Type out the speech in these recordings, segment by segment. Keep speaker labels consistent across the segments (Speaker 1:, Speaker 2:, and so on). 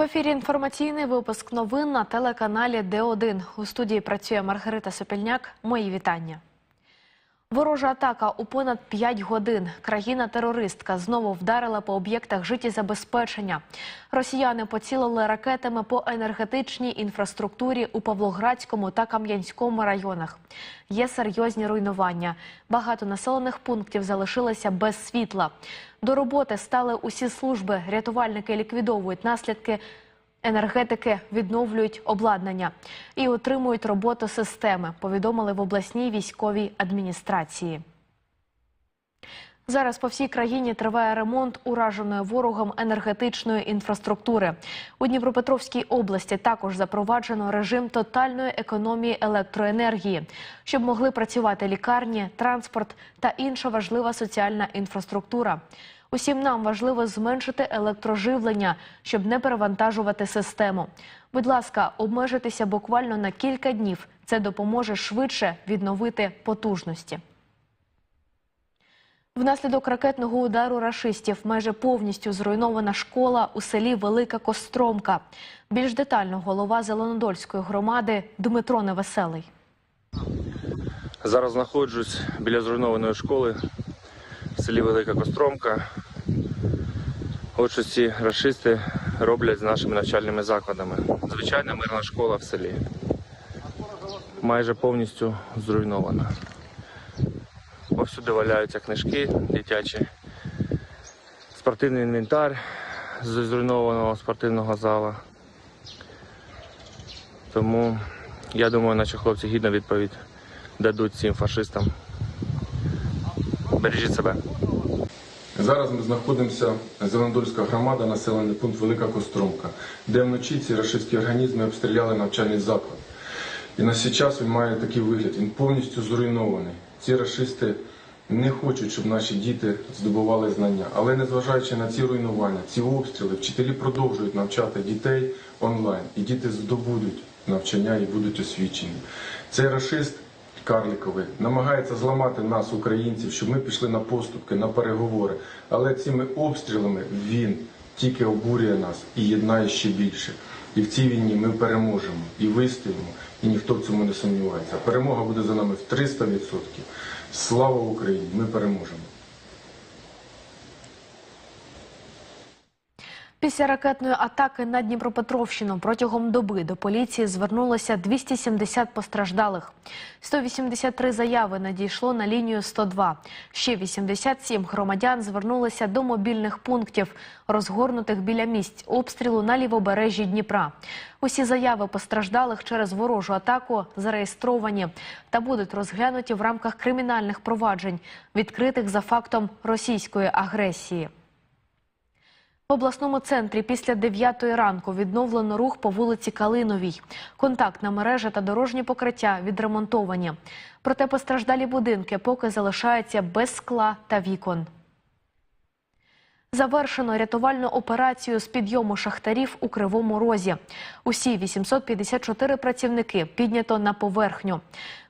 Speaker 1: В ефірі інформаційний випуск новин на телеканалі Д1. У студії працює Маргарита Сопільняк. Мої вітання. Ворожа атака у понад 5 годин. Країна-терористка знову вдарила по об'єктах життєзабезпечення. Росіяни поцілили ракетами по енергетичній інфраструктурі у Павлоградському та Кам'янському районах. Є серйозні руйнування. Багато населених пунктів залишилися без світла. До роботи стали усі служби. Рятувальники ліквідовують наслідки Енергетики відновлюють обладнання і отримують роботу системи, повідомили в обласній військовій адміністрації. Зараз по всій країні триває ремонт ураженої ворогом енергетичної інфраструктури. У Дніпропетровській області також запроваджено режим тотальної економії електроенергії, щоб могли працювати лікарні, транспорт та інша важлива соціальна інфраструктура. Усім нам важливо зменшити електроживлення, щоб не перевантажувати систему. Будь ласка, обмежитися буквально на кілька днів. Це допоможе швидше відновити потужності. Внаслідок ракетного удару рашистів майже повністю зруйнована школа у селі Велика Костромка. Більш детально голова Зеленодольської громади Дмитро Невеселий.
Speaker 2: Зараз знаходжусь біля зруйнованої школи в селі Велика Костромка. От що ці расисти роблять з нашими навчальними закладами. Звичайна мирна школа в селі. Майже повністю зруйнована. Повсюди валяються книжки дитячі, спортивний інвентар з зруйнованого спортивного зала. Тому я думаю, наші хлопці гідно відповідь дадуть цим фашистам. Бережіть себе.
Speaker 3: Зараз ми знаходимося Зеленодольська громада, населений пункт Велика Костромка, де вночі ці рашистські організми обстріляли навчальний заклад. І на цей час він має такий вигляд, він повністю зруйнований. Ці рашисти не хочуть, щоб наші діти здобували знання. Але незважаючи на ці руйнування, ці обстріли, вчителі продовжують навчати дітей онлайн, і діти здобудуть навчання і будуть освічені. Цей рашист Карліковий намагається зламати нас, українців, щоб ми пішли на поступки, на переговори. Але цими обстрілами він тільки обурює нас і єднає ще більше. І в цій війні ми переможемо і вистоїмо, і ніхто в цьому не сумнівається. Перемога буде за нами в 300%. Слава Україні! Ми переможемо!
Speaker 1: Після ракетної атаки на Дніпропетровщину протягом доби до поліції звернулося 270 постраждалих. 183 заяви надійшло на лінію 102. Ще 87 громадян звернулися до мобільних пунктів, розгорнутих біля місць обстрілу на лівобережжі Дніпра. Усі заяви постраждалих через ворожу атаку зареєстровані та будуть розглянуті в рамках кримінальних проваджень, відкритих за фактом російської агресії. В обласному центрі після 9 ранку відновлено рух по вулиці Калиновій. Контактна мережа та дорожні покриття відремонтовані. Проте постраждалі будинки поки залишаються без скла та вікон. Завершено рятувальну операцію з підйому шахтарів у Кривому Розі. Усі 854 працівники піднято на поверхню.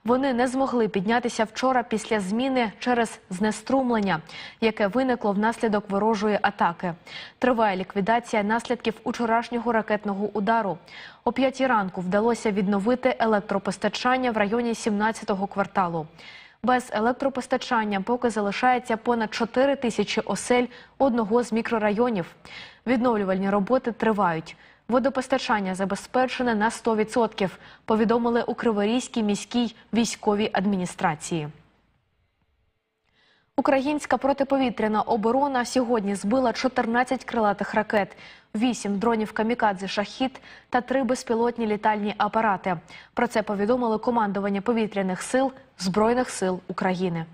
Speaker 1: Вони не змогли піднятися вчора після зміни через знеструмлення, яке виникло внаслідок ворожої атаки. Триває ліквідація наслідків учорашнього ракетного удару. О п'ятій ранку вдалося відновити електропостачання в районі 17-го кварталу. Без електропостачання поки залишається понад 4 тисячі осель одного з мікрорайонів. Відновлювальні роботи тривають. Водопостачання забезпечене на 100%, повідомили у Криворізькій міській військовій адміністрації. Українська протиповітряна оборона сьогодні збила 14 крилатих ракет, 8 дронів камікадзе шахід та 3 безпілотні літальні апарати. Про це повідомили командування повітряних сил Збройних сил України.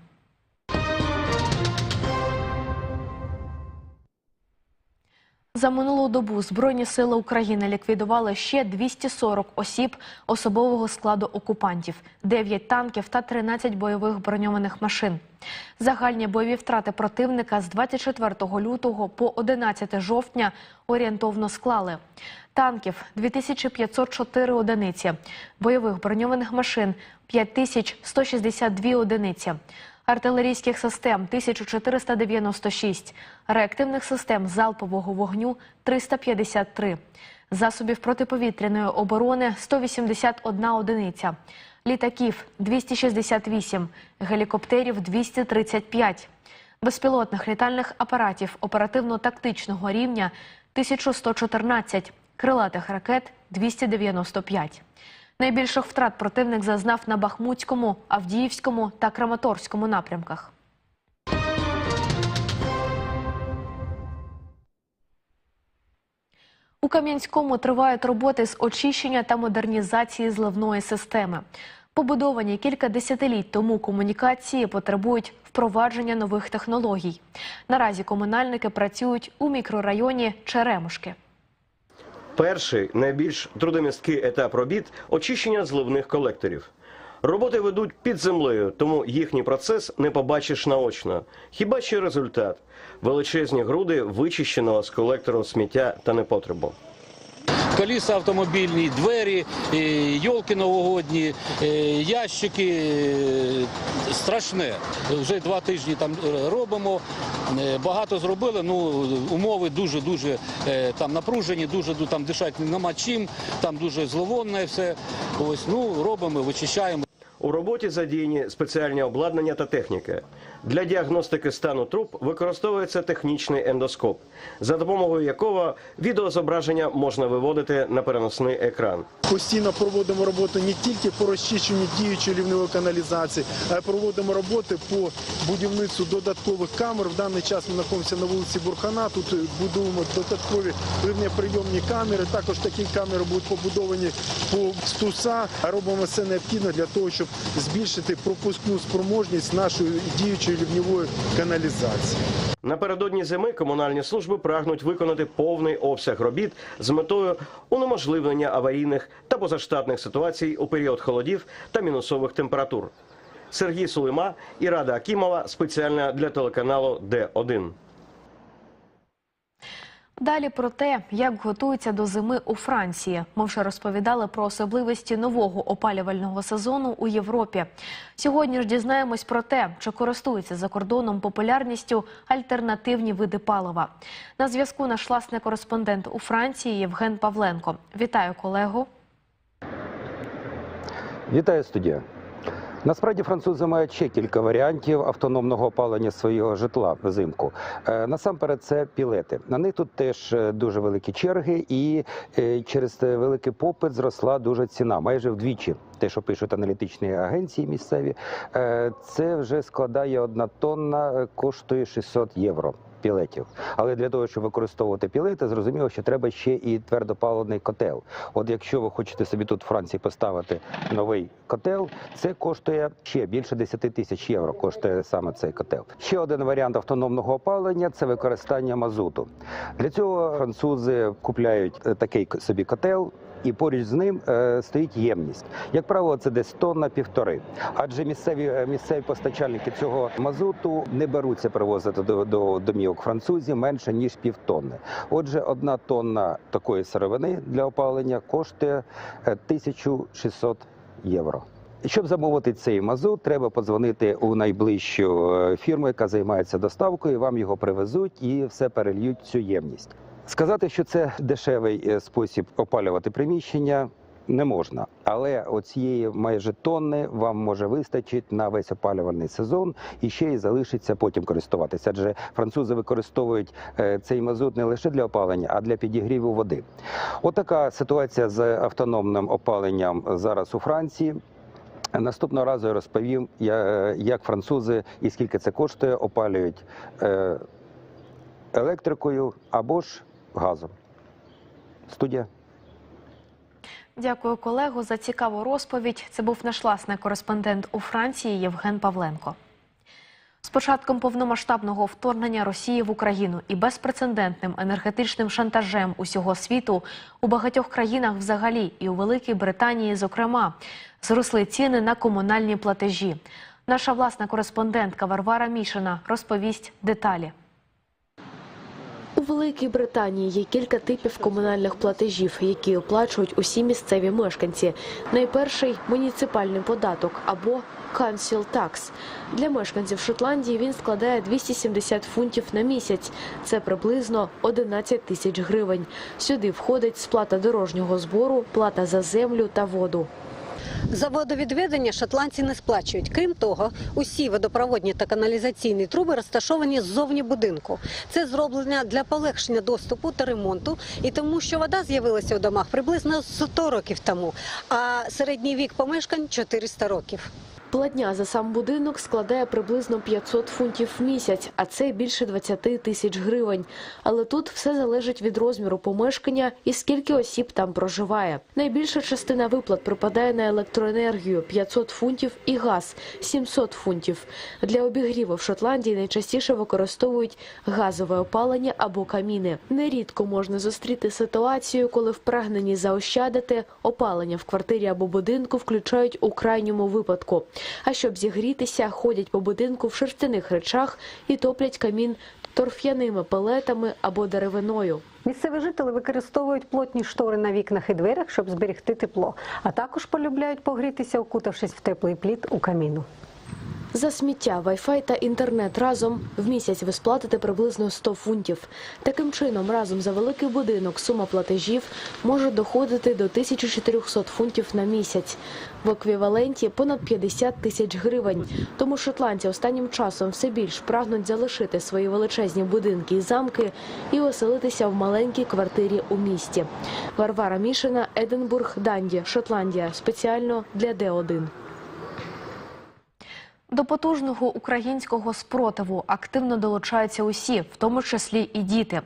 Speaker 1: За минулу добу Збройні сили України ліквідували ще 240 осіб особового складу окупантів, 9 танків та 13 бойових броньованих машин. Загальні бойові втрати противника з 24 лютого по 11 жовтня орієнтовно склали. Танків 2504 одиниці, бойових броньованих машин 5162 одиниці, артилерійських систем 1496, реактивних систем залпового вогню 353, засобів протиповітряної оборони 181 одиниця, літаків 268, гелікоптерів 235, безпілотних літальних апаратів оперативно-тактичного рівня 1114, крилатих ракет 295. Найбільших втрат противник зазнав на Бахмутському, Авдіївському та Краматорському напрямках. У Кам'янському тривають роботи з очищення та модернізації зливної системи. Побудовані кілька десятиліть тому комунікації потребують впровадження нових технологій. Наразі комунальники працюють у мікрорайоні Черемушки.
Speaker 4: Перший найбільш трудомісткий етап робіт очищення зливних колекторів. Роботи ведуть під землею, тому їхній процес не побачиш наочно. Хіба що результат величезні груди вичищеного з колектору сміття та непотребу.
Speaker 5: Коліса автомобільні, двері, е, йолки новогодні, е, ящики. е, Страшне. Вже два тижні там е, робимо. Е, Багато зробили. Ну умови дуже дуже е, там напружені, дуже ду- там дишати нема чим. Там дуже зловонне все. Ось ну робимо, вичищаємо.
Speaker 4: У роботі задіяні спеціальні обладнання та техніка. Для діагностики стану труб використовується технічний ендоскоп, за допомогою якого відеозображення можна виводити на переносний екран.
Speaker 6: Постійно проводимо роботу не тільки по розчищенню діючої лівневої каналізації, а й проводимо роботи по будівництву додаткових камер. В даний час ми знаходимося на вулиці Бурхана. Тут будуємо додаткові ливнеприйомні камери. Також такі камери будуть побудовані по стуса. Робимо все необхідне для того, щоб збільшити пропускну спроможність нашої діючої лівневої каналізації.
Speaker 4: Напередодні зими комунальні служби прагнуть виконати повний обсяг робіт з метою унеможливлення аварійних та позаштатних ситуацій у період холодів та мінусових температур. Сергій Сулима і Рада Акімова спеціально для телеканалу Д1.
Speaker 1: Далі про те, як готуються до зими у Франції. Ми вже розповідали про особливості нового опалювального сезону у Європі. Сьогодні ж дізнаємось про те, чи користуються за кордоном популярністю альтернативні види палива. На зв'язку наш власний кореспондент у Франції Євген Павленко. Вітаю колегу.
Speaker 7: Вітаю студія. Насправді французи мають ще кілька варіантів автономного опалення свого житла взимку. Е, Насамперед, це пілети. На них тут теж е, дуже великі черги, і е, через великий попит зросла дуже ціна, майже вдвічі. Те, що пишуть аналітичні агенції місцеві, е, це вже складає одна тонна, е, коштує 600 євро. Пілетів, але для того, щоб використовувати пілети, зрозуміло, що треба ще і твердопаливний котел. От якщо ви хочете собі тут в Франції поставити новий котел, це коштує ще більше 10 тисяч євро. Коштує саме цей котел. Ще один варіант автономного опалення це використання мазуту. Для цього французи купляють е, такий собі котел. І поруч з ним е, стоїть ємність. Як правило, це десь тонна півтори. Адже місцеві е, місцеві постачальники цього мазуту не беруться привозити до, до домівок французів менше ніж півтонни. Отже, одна тонна такої сировини для опалення коштує е, 1600 євро. Щоб замовити цей мазут, треба подзвонити у найближчу е, фірму, яка займається доставкою. Вам його привезуть і все перельють цю ємність. Сказати, що це дешевий е, спосіб опалювати приміщення. Не можна, але оцієї майже тонни вам може вистачить на весь опалювальний сезон і ще й залишиться потім користуватися. Адже французи використовують е, цей мазут не лише для опалення, а для підігріву води. Отака ситуація з автономним опаленням зараз у Франції. Наступного разу я розповім, я- як французи і скільки це коштує, опалюють е, електрикою або ж газом. Студія.
Speaker 1: Дякую колегу за цікаву розповідь. Це був наш власний кореспондент у Франції Євген Павленко. З початком повномасштабного вторгнення Росії в Україну і безпрецедентним енергетичним шантажем усього світу у багатьох країнах взагалі і у Великій Британії, зокрема, зросли ціни на комунальні платежі. Наша власна кореспондентка Варвара Мішина розповість деталі. Великій Британії є кілька типів комунальних платежів, які оплачують усі місцеві мешканці. Найперший муніципальний податок або Council Tax. Для мешканців Шотландії він складає 270 фунтів на місяць. Це приблизно 11 тисяч гривень. Сюди входить сплата дорожнього збору, плата за землю та воду.
Speaker 8: За водовідведення шотландці не сплачують. Крім того, усі водопроводні та каналізаційні труби розташовані ззовні будинку. Це зроблення для полегшення доступу та ремонту, і тому, що вода з'явилася у домах приблизно 100 років тому, а середній вік помешкань 400 років.
Speaker 1: Платня за сам будинок складає приблизно 500 фунтів в місяць, а це більше 20 тисяч гривень. Але тут все залежить від розміру помешкання і скільки осіб там проживає. Найбільша частина виплат припадає на електроенергію 500 фунтів і газ 700 фунтів. Для обігріву в Шотландії найчастіше використовують газове опалення або каміни. Нерідко можна зустріти ситуацію, коли в прагненні заощадити опалення в квартирі або будинку включають у крайньому випадку. А щоб зігрітися, ходять по будинку в шерстяних речах і топлять камін торф'яними пелетами або деревиною.
Speaker 8: Місцеві жителі використовують плотні штори на вікнах і дверях, щоб зберегти тепло, а також полюбляють погрітися, укутавшись в теплий плід у каміну.
Speaker 1: За сміття, вайфай та інтернет разом в місяць ви сплатите приблизно 100 фунтів. Таким чином, разом за великий будинок сума платежів може доходити до 1400 фунтів на місяць. В еквіваленті понад 50 тисяч гривень. Тому шотландці останнім часом все більш прагнуть залишити свої величезні будинки і замки і оселитися в маленькій квартирі у місті. Варвара Мішина, Единбург, Данді, Шотландія. Спеціально для Д1. До потужного українського спротиву активно долучаються усі, в тому числі і діти.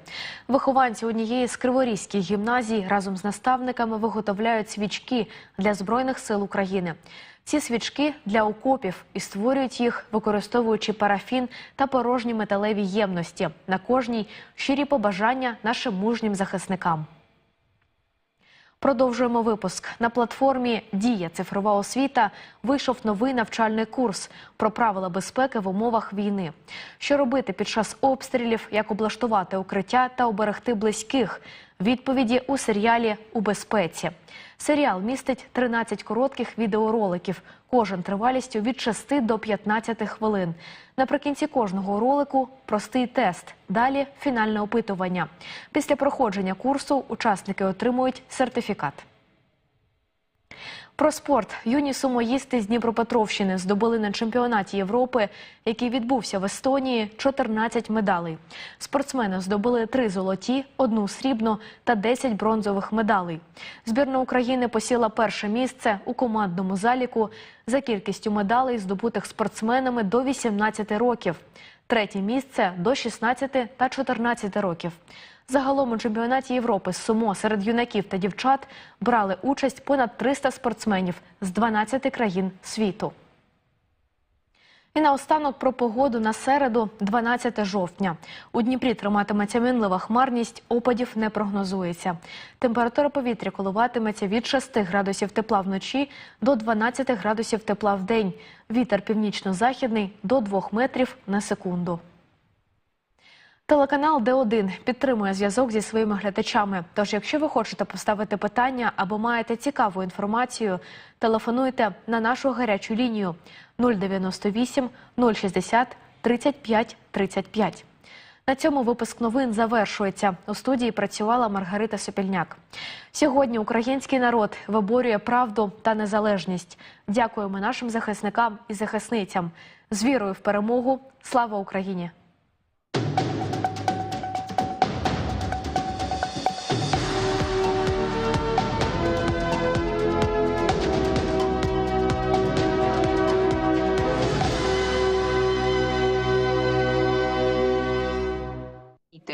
Speaker 1: Вихованці однієї з криворізьких гімназій разом з наставниками виготовляють свічки для збройних сил України. Ці свічки для окопів і створюють їх, використовуючи парафін та порожні металеві ємності. На кожній щирі побажання нашим мужнім захисникам. Продовжуємо випуск. На платформі Дія цифрова освіта вийшов новий навчальний курс про правила безпеки в умовах війни. Що робити під час обстрілів, як облаштувати укриття та оберегти близьких. Відповіді у серіалі У безпеці. Серіал містить 13 коротких відеороликів, кожен тривалістю від 6 до 15 хвилин. Наприкінці кожного ролику простий тест. Далі фінальне опитування. Після проходження курсу учасники отримують сертифікат. Про спорт юні сумоїсти з Дніпропетровщини здобули на чемпіонаті Європи, який відбувся в Естонії, 14 медалей. Спортсмени здобули три золоті, одну срібну та 10 бронзових медалей. Збірна України посіла перше місце у командному заліку за кількістю медалей, здобутих спортсменами до 18 років. Третє місце до 16 та 14 років. Загалом у чемпіонаті Європи з сумо серед юнаків та дівчат брали участь понад 300 спортсменів з 12 країн світу. І наостанок про погоду на середу, 12 жовтня. У Дніпрі триматиметься мінлива хмарність, опадів не прогнозується. Температура повітря коливатиметься від 6 градусів тепла вночі до 12 градусів тепла в день. Вітер північно-західний до 2 метрів на секунду. Телеканал Д1 підтримує зв'язок зі своїми глядачами. Тож, якщо ви хочете поставити питання або маєте цікаву інформацію, телефонуйте на нашу гарячу лінію 098 060 35 35. На цьому випуск новин завершується. У студії працювала Маргарита Сопільняк. Сьогодні український народ виборює правду та незалежність. Дякуємо нашим захисникам і захисницям. З вірою в перемогу. Слава Україні!